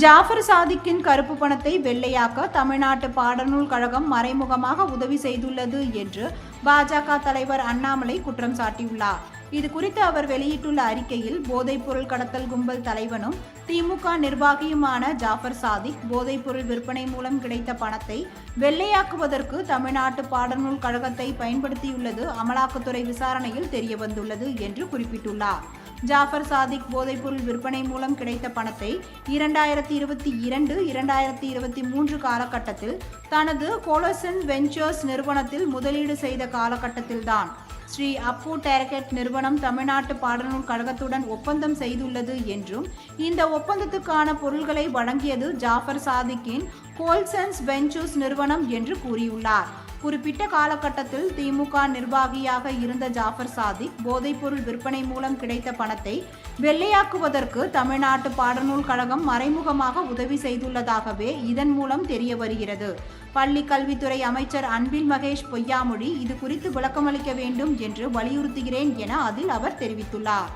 ஜாஃபர் சாதிக்கின் கருப்பு பணத்தை வெள்ளையாக்க தமிழ்நாட்டு பாடநூல் கழகம் மறைமுகமாக உதவி செய்துள்ளது என்று பாஜக தலைவர் அண்ணாமலை குற்றம் சாட்டியுள்ளார். இது குறித்து அவர் வெளியிட்டுள்ள அறிக்கையில் போதைப்பொருள் கடத்தல் கும்பல் தலைவனும் திமுக நிர்வாகியுமான ஜாஃபர் சாதிக் போதைப்பொருள் விற்பனை மூலம் கிடைத்த பணத்தை வெள்ளையாக்குவதற்கு தமிழ்நாட்டு பாடநூல் கழகத்தை பயன்படுத்தியுள்ளது அமலாக்கத்துறை விசாரணையில் தெரியவந்துள்ளது என்று குறிப்பிட்டுள்ளார். ஜாஃபர் சாதிக் போதைப்பொருள் விற்பனை மூலம் கிடைத்த பணத்தை இரண்டாயிரத்தி இருபத்தி இரண்டு இரண்டாயிரத்தி இருபத்தி மூன்று காலகட்டத்தில் தனது கோலசன் வெஞ்சர்ஸ் நிறுவனத்தில் முதலீடு செய்த காலகட்டத்தில்தான். ஸ்ரீ அப்பு டேரகெட் நிறுவனம் தமிழ்நாட்டு பாடநூல் கழகத்துடன் ஒப்பந்தம் செய்துள்ளது என்றும் இந்த ஒப்பந்தத்துக்கான பொருள்களை வழங்கியது ஜாஃபர் சாதிக்கின் கோல்சன்ஸ் வெஞ்சர்ஸ் நிறுவனம் என்று கூறியுள்ளார். குறிப்பிட்ட காலகட்டத்தில் திமுக நிர்வாகியாக இருந்த ஜாஃபர் சாதிக் போதைப்பொருள் விற்பனை மூலம் கிடைத்த பணத்தை வெள்ளையாக்குவதற்கு தமிழ்நாட்டு பாடநூல் கழகம் மறைமுகமாக உதவி செய்துள்ளதாகவே இதன் மூலம் தெரிய வருகிறது. பள்ளி கல்வித்துறை அமைச்சர் அன்பில் மகேஷ் பொய்யாமொழி இது குறித்து விளக்கமளிக்க வேண்டும் என்று வலியுறுத்துகிறேன் என அதில் அவர் தெரிவித்துள்ளார்.